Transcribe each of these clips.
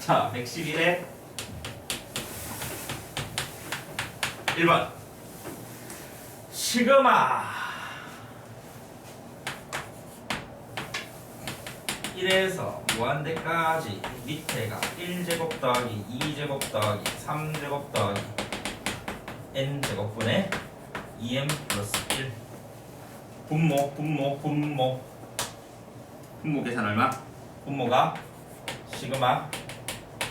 자, 111에 1번. 시그마. 1에서 무한대까지 밑에가 1제곱 더하기 2제곱 더하기 3제곱 더하기 n제곱분의 2m 플러스 1 분모 분모 분모. 분모 계산 얼마? 분모가 시그마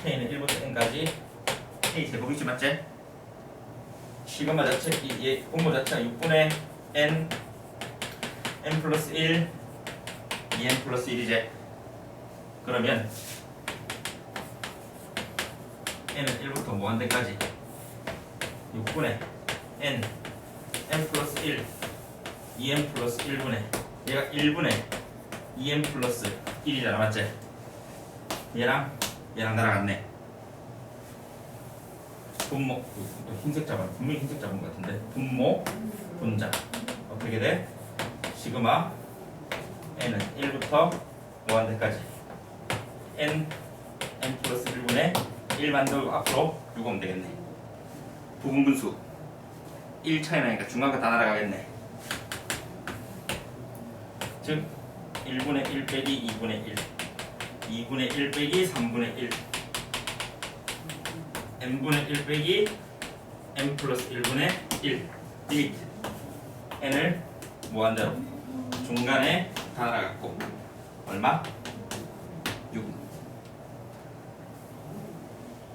k는 1부터 n까지 k 제곱이지 맞지? 시그마 자체 이, 이 분모 자체가 6분의 n n 플러스 1 2n 플러스 1이제 그러면 n은 1부터 무한대까지 6분의 n n 플러스 1 2n 플러스 1분의 얘가 1분의 2n 플러스 1이잖아 맞지? 얘랑 얘랑 날아갔네 분모 또 흰색 잡아 분명히 흰색 잡은 것 같은데. 분모 분자. 어떻게 돼? 시그마 n은 1부터 무한대까지. n n 플러스 1분의 1 만들고 앞으로 6 오면 되겠네. 부분분수. 1 차이 나니까 중간가 다 날아가겠네. 즉 1분의 1 빼기 2분의 1 2분의 1 빼기 3분의 1 n분의 1 빼기 n 플러스 1분의 1이 n을 무한대로 중간에 다 날아갔고. 얼마? 6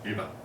1번